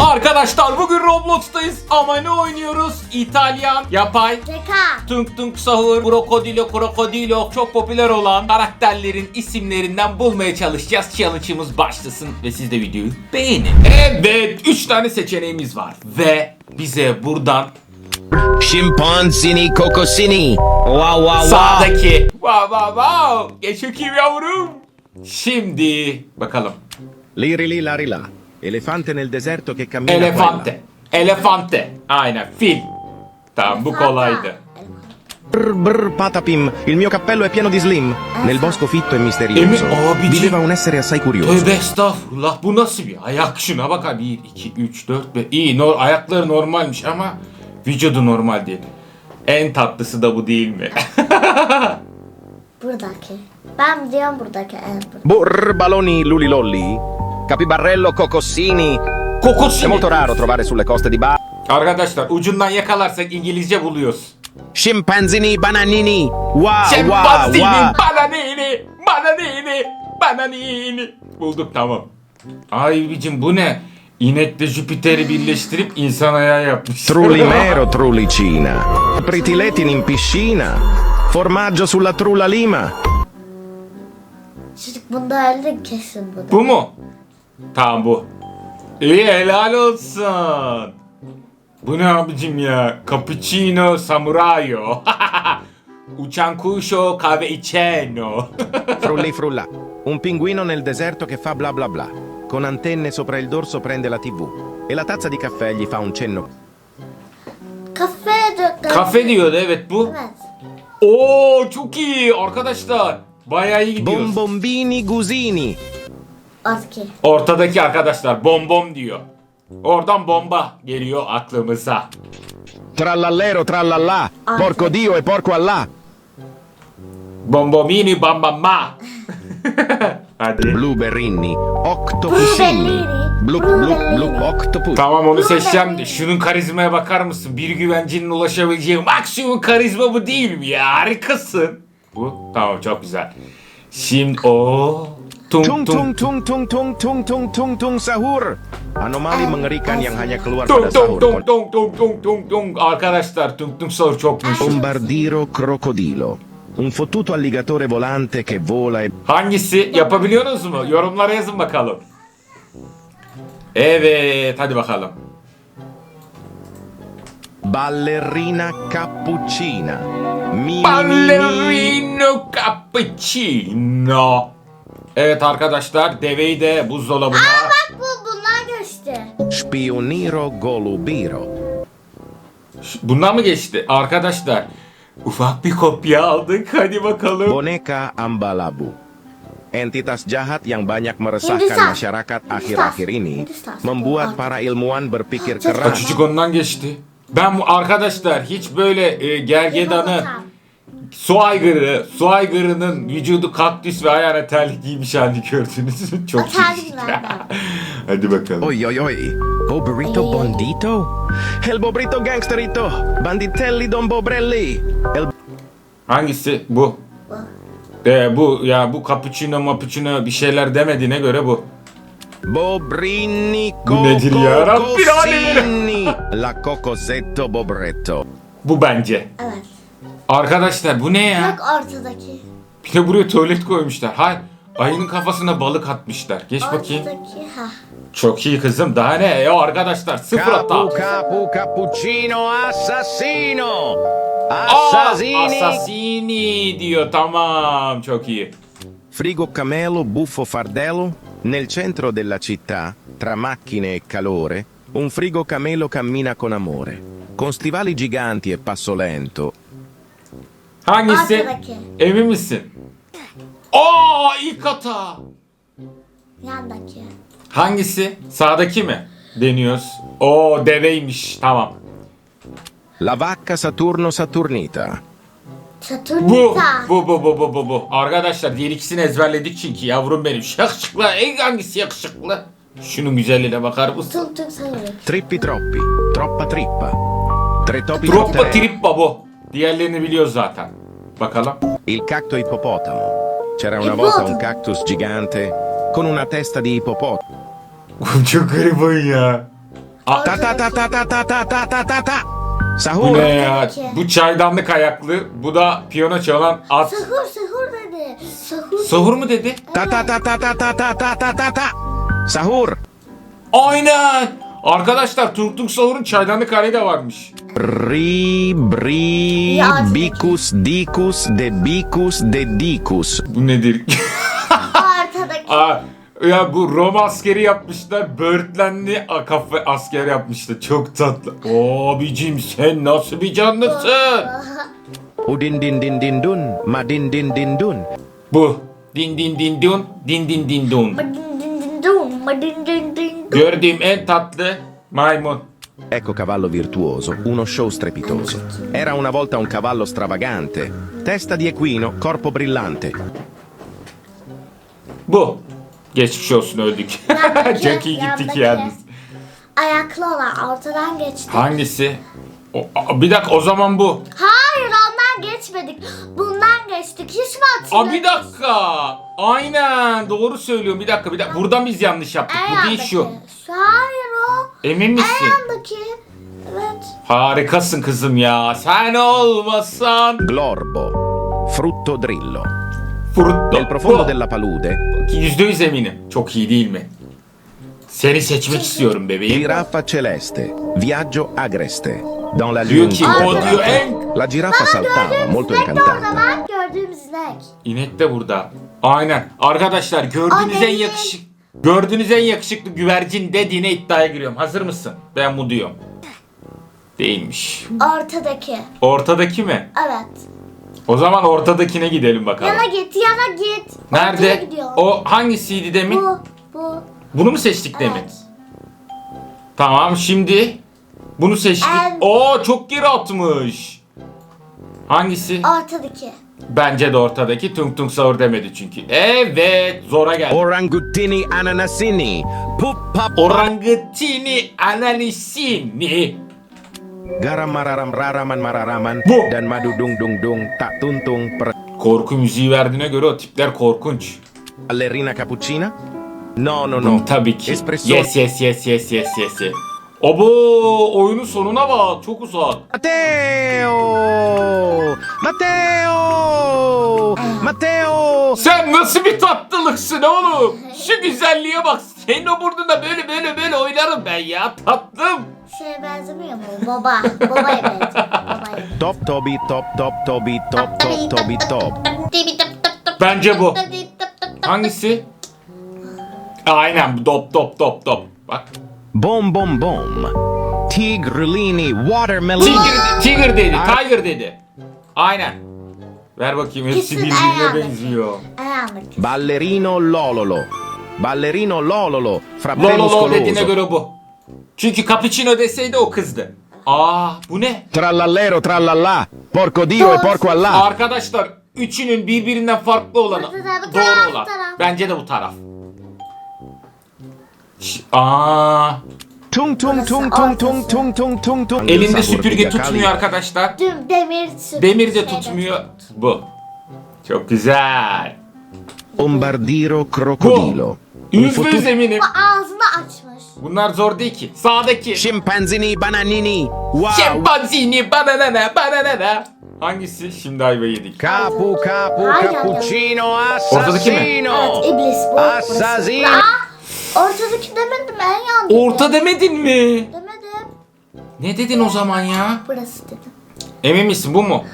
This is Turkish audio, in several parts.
Arkadaşlar bugün Roblox'tayız ama ne oynuyoruz? İtalyan, yapay, Zeka. Tunk Tunk Sahur, Krokodilo Krokodilo çok popüler olan karakterlerin isimlerinden bulmaya çalışacağız. Challenge'ımız başlasın ve siz de videoyu beğenin. Evet 3 tane seçeneğimiz var ve bize buradan Scimpanzini cocosini. Wow wow wow. sağdaki wow wow wow geç bakayım yavrum. Şimdi bakalım. Lirili larila. Elefante nel deserto che cammina Elefante. Elefante. Aynen fil. Tamam bu kolaydı. Brr brr patapim. Il mio cappello è pieno di slim. Nel bosco fitto e misterioso Emi- abicim. viveva un essere assai curioso. Tövbe estağfurullah bu nasıl bir ayak şuna bak abi 1 2 3 4 5 iyi no, ayakları normalmiş ama vücudu normal değil. En tatlısı da bu değil mi? Buradaki. Ben biliyorum buradaki en bu. Brr baloni lulilolli. Capibarello cocosini. Kokos È molto raro trovare sulle coste di Ba. Arkadaşlar ucundan yakalarsak İngilizce buluyoruz. Scimpanzini bananini. Wow wow Şempanzini, wow. bananini, bananini, bananini. Bulduk tamam. Ay bicim bu ne? İnekle Jüpiter'i birleştirip insan ayağı yapmış. Trullimero trullicina. Pritiletin in piscina. Formaggio sulla trulla lima. Çocuk bunda öldü kesin bu da. Bu mu? Tamam bu. İyi helal olsun. Bu ne abicim ya? Cappuccino Samuraio. Uçan kuşo kahve içeno. Frulli frulla. Un pinguino nel deserto che fa bla bla bla. Con antenne sopra il dorso prende la tv. E la tazza di caffè gli fa un cenno. Kafeye dök. Kafe diyordu evet bu. Evet. Oo çok iyi arkadaşlar. Bayağı iyi gidiyoruz. Bombombini gusini. Orki. Ortadaki arkadaşlar bom bom diyor. Oradan bomba geliyor aklımıza. Trallallero trallallà. Porco dio e porco allà. Bombomini bam bam ma. Hadi. Blueberrini. Octopusini. Blup blup blup octopus. Tamam onu seçeceğim de şunun karizmaya bakar mısın? Bir güvencinin ulaşabileceği maksimum karizma bu değil mi ya? Harikasın. Bu tamam çok güzel. Şimdi o tung Tung tung tung tung tung tung tung tung tung sahur. Anomali mengerikan yang hanya keluar tung pada tung sahur. tung tung tung tung tung tung arkadaşlar tung tung sahur çok meşhur. Bombardiro crocodilo. Un fottuto alligatore volante che vola e Hangisi yapabiliyorsunuz mu? Yorumlara yazın bakalım. Evet hadi bakalım. Ballerina cappuccina. Mi, mi, mi, mi. Ballerino cappuccino. Evet arkadaşlar deveyi de buzdolabına Bak bu bunlar geçti. Spioniro golubiro. Bundan mı geçti? Arkadaşlar ufak bir kopya aldık. Hadi bakalım. Boneka ambalabu. Entitas jahat yang banyak meresahkan Hindustan. masyarakat akhir-akhir ini Hindustan. membuat para ilmuwan berpikir keras. çocuk ondan geçti. Ben bu arkadaşlar hiç böyle e, gergedanı, su aygırı, su aygırının vücudu kaktüs ve ayağına terlik giymiş halini gördünüz mü? Çok? Hadi bakalım. Oi oi oi. Bobrito Eh. bondito? El bobrito gangsterito. Banditelli don bobrelli. El Hangisi? Bu. E, bu ya bu cappuccino mapuccino bir şeyler demediğine göre bu. Bobrini Bu nedir ya Rabbi cocosini. La cocosetto bobretto. Bu bence. Evet. Arkadaşlar bu ne ya? Bak ortadaki. Bir de buraya tuvalet koymuşlar. Hayır. Ayının kafasına balık atmışlar. Geç bakayım. Ortadaki ha. Çok iyi kızım. Daha ne? Ya arkadaşlar sıfır hata. Capu capu cappuccino assassino. Aa, Assassini. Assassini diyor. Tamam. Çok iyi. Frigo Camelo Buffo Fardello, nel centro della città, tra macchine e calore, un frigo camelo cammina con amore. Con stivali giganti e passo lento, Hangisi? Arkadaki. Emin misin? Aa ilk hata. Yandaki. Hangisi? Sağdaki mi? Deniyoruz. O deveymiş. Tamam. la vacca Saturno Saturnita. Bu. Saturnita. Bu bu bu bu bu bu. Arkadaşlar diğer ikisini ezberledik çünkü yavrum benim. Yakışıklı. En hangisi yakışıklı? Şunun güzelliğine bakar mısın? Tung tung sayılır. Trippi troppi, troppa trippa. Tre topi Troppa trotteri, trippa bu. Diğerlerini biliyoruz zaten. Bakalım. il cacto ippopotamo. C'era una volta un cactus gigante con una testa di ippopotamo. Çok garip oyun ya. Aa, Ta ta ta ta ta ta ta ta ta ta ta. bu Sahur. ne ya? Bu çaydanlık ayaklı. Bu da piyano çalan at. Sahur sahur dedi. Sahur. Sahur mu dedi? Ta ta ta ta ta ta ta ta ta ta ta. Sahur. Aynen. Arkadaşlar Tung Sahur'un çaydanlık hali de varmış. Ri, bri, Ya. bicus, dicus, de bicus, de dicus. Bu nedir? Ortadaki. Aa, ya bu Roma askeri yapmışlar. Böğürtlenli a- kafe asker yapmışlar. Çok tatlı. Abicim sen nasıl bir canlısın? Udin din din din dun, ma din din din dun. Bu. Din din din dun. Din din din dun. Madin Gördüğüm en tatlı maymun. Ecco cavallo virtuoso, uno show strepitoso. Era una volta un cavallo stravagante. Testa di equino, corpo brillante. Bu. Geçmiş olsun öldük. Çok iyi gittik yandaki. yalnız. Ayaklı olan ortadan geçti. Hangisi? O, a- bir dakika o zaman bu. Hayır ondan geçmedik. Bundan geçtik. Hiç mi Aa hatırlamıyorsun? bir dakika. Aynen doğru söylüyorum. Bir dakika bir dakika. Buradan biz yanlış yaptık. Bu değil şu. Hayır o. Emin misin? yandaki. Evet. Harikasın kızım ya. Sen olmasan. Glorbo, frutto drillo. Frutto. Nel profondo della palude, Yüzde yüz eminim. Çok iyi değil mi? Seni seçmek istiyorum bebeğim. giraffa celeste, viaggio agreste. Dans la Diyor lune ki qui o diyor en... La giraffa saltava, Gördüğümüz molto sinek de orada incantata. bak. Gördüğümüz. İnek de burada. Aynen. Arkadaşlar gördüğünüz en yakışık... Gördüğünüz en yakışıklı güvercin dediğine iddiaya giriyorum. Hazır mısın? Ben bu diyorum. Değilmiş. Ortadaki. Ortadaki mi? Evet. O zaman ortadakine gidelim bakalım. Yana git, yana git. Ortaya Nerede? gidiyor. O hangisiydi demin? Bu, bu. Bunu mu seçtik demin? Evet. Tamam şimdi bunu seçtik. En- Oo çok geri atmış. Hangisi? Ortadaki. Bence de ortadaki tung tung sahur demedi çünkü. Evet zora geldi. Orangutini ananasini, pup pap Orangutini analisini. garamararam raraman mararaman Bu. dan madu dung dung dung tak tuntung per Korku müziği verdiğine göre o tipler korkunç. ballerina cappuccina? No, no, Bunu no. tabii ki. Espresso. Yes yes yes yes yes yes. yes. Abo oyunun sonuna bak çok uzak. Matteo! Matteo! Matteo! Sen nasıl bir tatlılıksın oğlum? Şu güzelliğe bak. Senin o burnunda böyle böyle böyle oynarım ben ya tatlım. Şeye benzemiyor mu? Baba. Babaya benziyor. Babaya. Top Toby, top top Toby, top top Toby, top. Bence bu. Hangisi? Aynen dop dop dop dop. Bak. Bom bom bom. Tigrulini, watermelon. Tiger, tiger dedi, tiger dedi. Aynen. Ver bakayım hepsi Kesin birbirine ayağındaki. benziyor. Ayağındaki. Ballerino lololo. Ballerino lololo. Frappè Lolo dediğine muscoloso. göre bu. Çünkü cappuccino deseydi o kızdı. Aa bu ne? Trallallero trallallà. Porco Dio e porco Allah. Arkadaşlar üçünün birbirinden farklı olanı Bu taraf, bu doğru taraf, olan. taraf. Bence de bu taraf. Aa, Tung tung tung tung tung tung tung tung tung. elinde süpürge tutmuyor arkadaşlar. Dün demir süpürge Demir de tutmuyor. tut. Bu. Çok güzel. Bombardiro Bu. crocodilo. Yüzde yüz eminim. Bu ağzını açmış. Bunlar zor değil ki. Sağdaki. Scimpanzini bananini. Wow. Şempanzini bananana bananana. Hangisi? Şimdi ayva yedik. Capu capu Hayır, cappuccino Ortadaki mi? assassino. Evet iblis bu. burası. Assassino. Aa, ortadaki demedim en yandaki. Orta demedin mi? Demedim. Ne dedin o zaman ya? Burası dedim. Emin misin bu mu?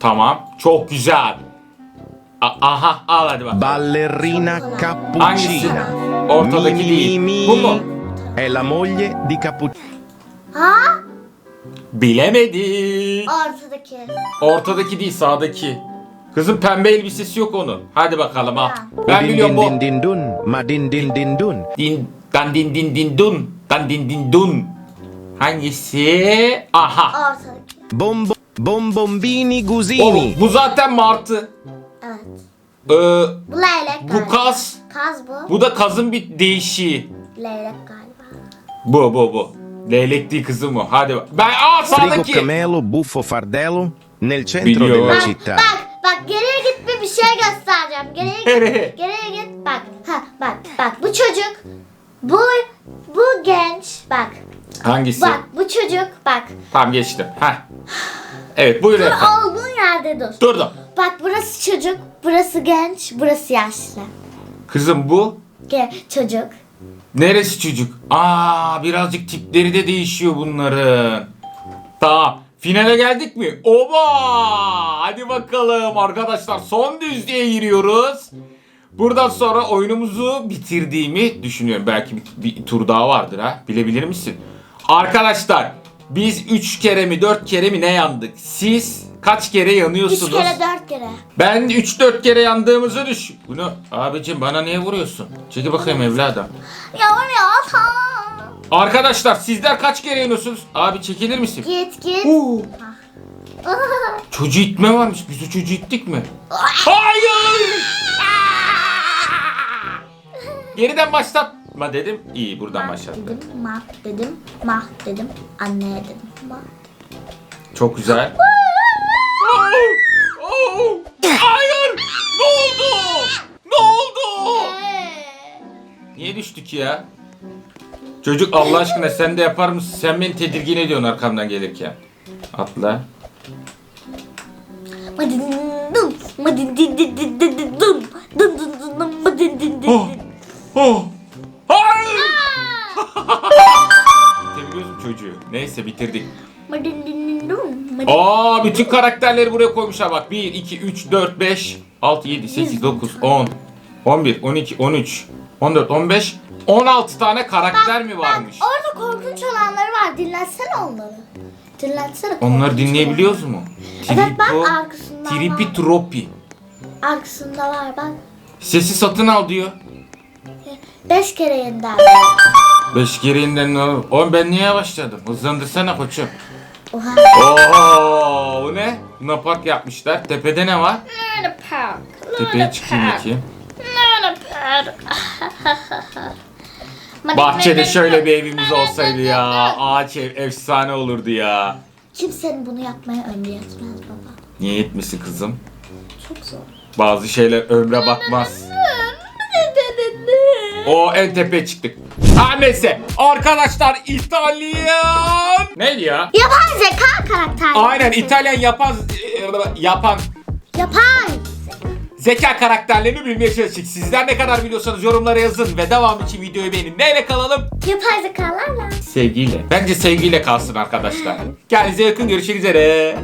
Tamam. Çok güzel. A- aha al hadi bak. Ballerina Hangisi? cappuccina. Ortadaki Mi, değil. mi, Bu mu? È la moglie di Cappuccino. Ha? Bilemedik. Ortadaki. Ortadaki değil sağdaki. Kızın pembe elbisesi yok onun. Hadi bakalım al. Ben biliyorum din bu. din din dun, ma din din din dun. Din dan din din din dun. Dan din din dun. Hangisi? Aha. Ortadaki. Bombo, bombombini O, gusini. bu zaten martı. Evet. Ee, Bu leylek bu galiba. kaz. Kaz bu. Bu da kazın bir değişiği. Leylek galiba. Bu bu bu. Leylek değil kızım o. Hadi bak. Ben aa Frigo sağdaki. camelo, buffo fardello. Nel centro Biliyorum. della Bak, città. bak, bak geriye git bir bir şey göstereceğim. Geriye git. geriye git. Bak, ha, bak, bak. Bu çocuk, bu, Bu genç. Bak. Hangisi? Bak bu çocuk. Bak. Tamam geçtim. Heh. Evet buyur Dur efendim. olduğun yerde dur. Durdum. Bak burası çocuk. Burası genç. Burası yaşlı. Kızım bu Ge çocuk. neresi çocuk? Aa birazcık tipleri de değişiyor bunların. Tamam. Finale geldik mi? Oba! Hadi bakalım arkadaşlar son düzlüğe giriyoruz. Buradan sonra oyunumuzu bitirdiğimi düşünüyorum. Belki bir, bir tur daha vardır ha. Bilebilir misin? Arkadaşlar biz 3 kere mi 4 kere mi ne yandık? Siz kaç kere yanıyorsunuz? Üç kere dört kere. Ben 3-4 kere yandığımızı düşün. Bunu abicim bana niye vuruyorsun? Çekil bakayım evladım. Ya var ya tamam. Arkadaşlar sizler kaç kere yanıyorsunuz? Abi çekilir misin? Git git. Oo, çocuğu itme varmış. Biz o çocuğu ittik mi? Hayır! Geriden başlatma dedim. İyi buradan başlattım. Dedim mah dedim mah dedim anneye dedim mah. Çok güzel. Oo. Hayır! Ne oldu? Ne oldu? Niye düştük ya? Çocuk Allah aşkına sen de yapar mısın? Sen beni tedirgin ediyorsun arkamdan gelirken. Atla. Oh! Oh! Hayır! Bitebiliyoruz mu çocuğu? Neyse bitirdik. Aa bütün karakterleri buraya koymuşlar bak. 1, 2, 3, 4, 5, 6, 7, 8, 9, 10, 11, 12, 13, 14, 15, 16 tane karakter mi varmış? Orada korkunç olanları var dinletsene onları. Dinletsene. Onları korkunç dinleyebiliyoruz mu? Evet, bak Tripo- arkasında var. Tripitropi. olanları. Arkasında var bak. Sesi satın al diyor. Beş kere yeniden. 5 kere yeniden ne olur? Oğlum ben niye yavaşladım? Hızlandırsana koçum. Oha. Oo, o ne? Luna Park yapmışlar. Tepede ne var? Tepeye çıkayım bakayım. Bahçede şöyle bir evimiz olsaydı ya. Ağaç ev efsane olurdu ya. Kimsenin bunu yapmaya ömrü yetmez baba. Niye yetmesin kızım? Çok zor. Bazı şeyler ömre bakmaz. O en tepeye çıktık. Ha neyse. Arkadaşlar İtalyan. Neydi ya? Yapay zeka karakter. Aynen İtalyan yapan yapan Yapay. Zeka karakterlerini bilmeye çalıştık. Sizler ne kadar biliyorsanız yorumlara yazın ve devam için videoyu beğenin. Neyle kalalım? Yapay zekalarla. Sevgiyle. Bence sevgiyle kalsın arkadaşlar. Kendinize yakın görüşmek üzere.